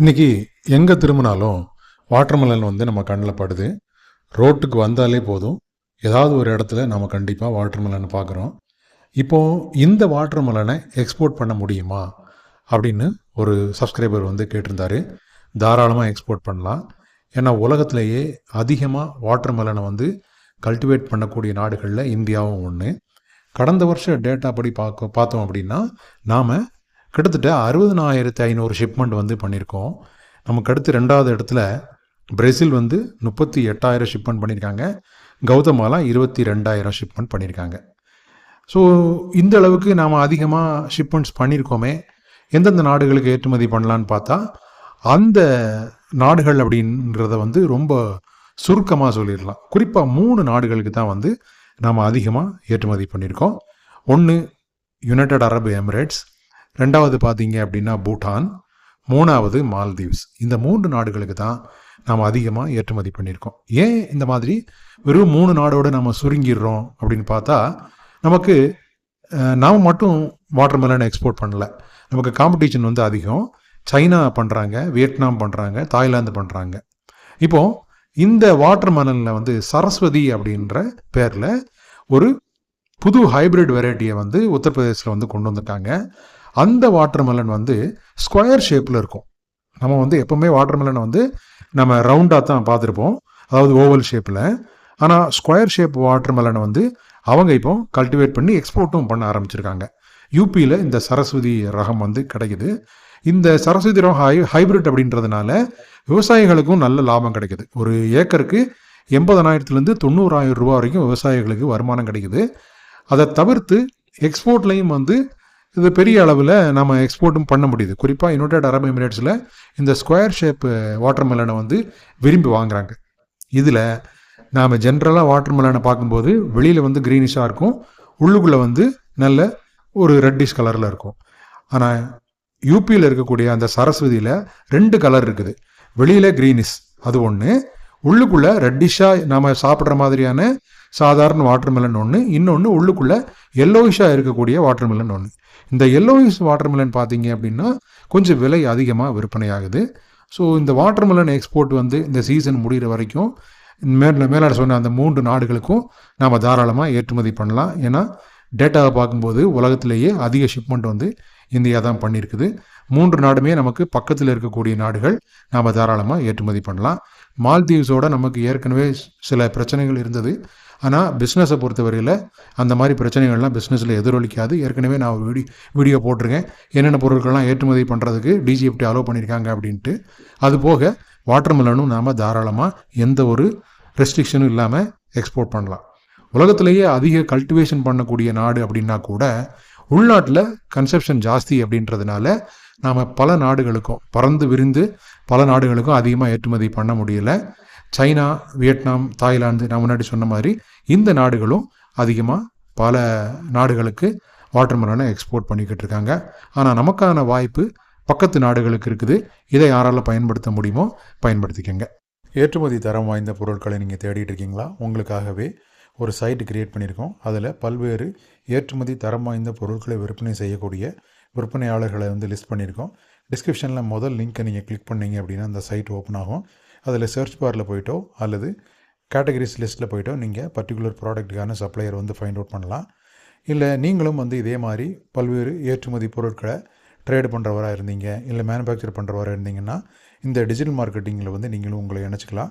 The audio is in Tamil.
இன்றைக்கி எங்கே திரும்பினாலும் வாட்டர்மெலன் வந்து நம்ம கண்ணில் படுது. ரோட்டுக்கு வந்தாலே போதும். ஏதாவது ஒரு இடத்துல நம்ம கண்டிப்பாக வாட்டர்மெலனை பார்க்குறோம் இப்போது இந்த வாட்டர்மெலனை எக்ஸ்போர்ட் பண்ண முடியுமா? அப்படின்னு ஒரு சப்ஸ்கிரைபர் வந்து கேட்டிருந்தாரு. தாராளமாக எக்ஸ்போர்ட் பண்ணலாம். ஏன்னா உலகத்திலேயே அதிகமாக வாட்டர்மெலனை வந்து கல்டிவேட் பண்ணக்கூடிய நாடுகளில் இந்தியாவும் ஒன்று கடந்த வருஷம் டேட்டா படி பார்க்க பார்த்தோம் அப்படின்னா நாம் கிட்டத்தட்ட அறுபதனாயிரத்தி ஐநூறு ஷிப்மெண்ட் வந்து பண்ணியிருக்கோம் நமக்கு அடுத்து ரெண்டாவது இடத்துல பிரேசில் வந்து முப்பத்தி எட்டாயிரம் ஷிப்மெண்ட் பண்ணியிருக்காங்க கௌதமாலா இருபத்தி ரெண்டாயிரம் ஷிப்மெண்ட் பண்ணியிருக்காங்க ஸோ இந்த அளவுக்கு நாம் அதிகமாக ஷிப்மெண்ட்ஸ் பண்ணியிருக்கோமே எந்தெந்த நாடுகளுக்கு ஏற்றுமதி பண்ணலான்னு பார்த்தா அந்த நாடுகள் அப்படின்றத வந்து ரொம்ப சுருக்கமாக சொல்லிடலாம். குறிப்பாக மூணு நாடுகளுக்கு தான் வந்து நாம் அதிகமாக ஏற்றுமதி பண்ணியிருக்கோம் ஒன்று யுனைடெட் அரபு எமிரேட்ஸ் ரெண்டாவது பார்த்தீங்க அப்படின்னா பூட்டான் மூணாவது மால்தீவ்ஸ். இந்த மூன்று நாடுகளுக்கு தான் நாம் அதிகமாக ஏற்றுமதி பண்ணியிருக்கோம். ஏன் இந்த மாதிரி? வெறும் மூணு நாடோடு நம்ம சுருங்கிடுறோம் அப்படின்னு பார்த்தா நமக்கு நாம் மட்டும் வாட்டர் மெலன் எக்ஸ்போர்ட் பண்ணல. நமக்கு காம்படிஷன் வந்து அதிகம். சைனா பண்ணுறாங்க வியட்நாம் பண்ணுறாங்க தாய்லாந்து பண்ணுறாங்க இப்போது இந்த வாட்டர்மெலனில் வந்து சரஸ்வதி அப்படின்ற பேரில் ஒரு புது ஹைபிரிட் வெரைட்டியை வந்து உத்தரப்பிரதேசில் வந்து கொண்டு வந்திருக்காங்க. அந்த வாட்டர்மெலன் வந்து ஸ்கொயர் ஷேப்பில் இருக்கும். நம்ம வந்து எப்போவுமே வாட்டர்மெலனை வந்து நம்ம ரவுண்டாக தான் பார்த்துருப்போம். அதாவது ஓவல் ஷேப்பில் ஆனால் ஸ்கொயர் ஷேப் வாட்டர்மெலனை வந்து அவங்க இப்போ கல்டிவேட் பண்ணி எக்ஸ்போர்ட்டும் பண்ண ஆரம்பிச்சிருக்காங்க. யூபியில் இந்த சரஸ்வதி ரகம் வந்து கிடைக்குது. இந்த சரஸ்வதி ரகம் ஹை ஹைபிரிட் அப்படின்றதுனால விவசாயிகளுக்கும் நல்ல லாபம் கிடைக்குது. ஒரு ஏக்கருக்கு எண்பதனாயிரத்துலேருந்து தொண்ணூறாயிரம் ரூபா வரைக்கும் விவசாயிகளுக்கு வருமானம் கிடைக்குது. அதை தவிர்த்து எக்ஸ்போர்ட்லேயும் வந்து இது பெரிய அளவில் நம்ம எக்ஸ்போர்ட்டும் பண்ண முடியுது. குறிப்பாக யுனைடெட் அரபு எமிரேட்ஸில் இந்த ஸ்கொயர் ஷேப் வாட்டர்மெலனை வந்து விரும்பி வாங்குறாங்க. இதில் நாம் ஜென்ரலாக வாட்டர்மெலனை பார்க்கும்போது வெளியில் வந்து க்ரீனிஷாக இருக்கும். உள்ளுக்குள்ளே வந்து நல்ல ஒரு ரெட்டிஷ் கலரில் இருக்கும். ஆனால் யூபியில் இருக்கக்கூடிய அந்த சரஸ்வதியில் ரெண்டு கலர் இருக்குது. வெளியில் க்ரீனிஷ் அது ஒன்று உள்ளுக்குள்ளே ரெட்டிஷாக நாம் சாப்பிட்ற மாதிரியான சாதாரண வாட்டர்மெலன் ஒன்று இன்னொன்று உள்ளுக்குள்ளே எல்லோயிஷாக இருக்கக்கூடிய வாட்டர்மெலன் ஒன்று இந்த எல்லோயிஷ் வாட்டர்மெலன் பார்த்தீங்க அப்படின்னா கொஞ்சம் விலை அதிகமாக விற்பனையாகுது. ஸோ இந்த வாட்டர்மெலன் எக்ஸ்போர்ட் வந்து இந்த சீசன் முடிகிற வரைக்கும் மேல மேலாட சொன்ன அந்த மூன்று நாடுகளுக்கும் நாம் தாராளமாக ஏற்றுமதி பண்ணலாம். ஏன்னா டேட்டாவை பார்க்கும்போது உலகத்திலேயே அதிக ஷிப்மெண்ட் வந்து இந்தியா தான் பண்ணியிருக்குது. மூன்று நாடுமே நமக்கு பக்கத்தில் இருக்கக்கூடிய நாடுகள் நாம் தாராளமாக ஏற்றுமதி பண்ணலாம். மால்தீவ்ஸோட நமக்கு ஏற்கனவே சில பிரச்சனைகள் இருந்தது. ஆனால் பிஸ்னஸை பொறுத்தவரையில் அந்த மாதிரி பிரச்சனைகள்லாம் பிஸ்னஸில் எதிரொலிக்காது. ஏற்கனவே நான் வீடியோ வீடியோ போட்டிருக்கேன். என்னென்ன பொருட்கள்லாம் ஏற்றுமதி பண்ணுறதுக்கு டிஜிஎஃப்டி அலோவ் பண்ணியிருக்காங்க அப்படின்ட்டு. அது போக வாட்டர்மெலனும் நாம் தாராளமாக எந்த ஒரு ரெஸ்ட்ரிக்ஷனும் இல்லாமல் எக்ஸ்போர்ட் பண்ணலாம். உலகத்திலேயே அதிக கல்டிவேஷன் பண்ணக்கூடிய நாடு அப்படின்னா கூட உள்நாட்டில் கன்செப்ஷன் ஜாஸ்தி அப்படின்றதுனால நாம் பல நாடுகளுக்கும் பறந்து விரிந்து பல நாடுகளுக்கும் அதிகமாக ஏற்றுமதி பண்ண முடியல. சைனா வியட்நாம் தாய்லாந்து நான் முன்னாடி சொன்ன மாதிரி இந்த நாடுகளும் அதிகமாக பல நாடுகளுக்கு வாட்டர்மெலனை எக்ஸ்போர்ட் பண்ணிக்கிட்டு இருக்காங்க. ஆனால் நமக்கான வாய்ப்பு பக்கத்து நாடுகளுக்கு இருக்குது. இதை யாரால பயன்படுத்த முடியுமோ பயன்படுத்திக்கங்க. ஏற்றுமதி தரம் வாய்ந்த பொருட்களை நீங்கள் தேடிட்டு இருக்கீங்களா? உங்களுக்காகவே ஒரு சைட் கிரியேட் பண்ணியிருக்கோம். அதில் பல்வேறு ஏற்றுமதி தரம் வாய்ந்த பொருட்களை விற்பனை செய்யக்கூடிய விற்பனையாளர்களை வந்து லிஸ்ட் பண்ணியிருக்கோம். டிஸ்கிரிப்ஷனில் முதல் லிங்க்கை நீங்கள் கிளிக் பண்ணீங்க அப்படின்னா அந்த சைட் ஓப்பன் ஆகும். அதில் சர்ச் பாரில் போயிட்டோ அல்லது கேட்டகரிஸ் லிஸ்ட்டில் போயிட்டோ நீங்கள் பர்டிகுலர் ப்ராடக்ட்டுக்கான சப்ளையர் வந்து ஃபைண்ட் அவுட் பண்ணலாம். இல்லை நீங்களும் வந்து இதே மாதிரி பல்வேறு ஏற்றுமதி பொருட்களை ட்ரேடு பண்ணுறவராக இருந்தீங்க இல்லை மேனுஃபேக்சர் பண்ணுறவராக இருந்தீங்கன்னா இந்த டிஜிட்டல் மார்க்கெட்டிங்கில் வந்து நீங்களும் உங்களை இணைச்சிக்கலாம்.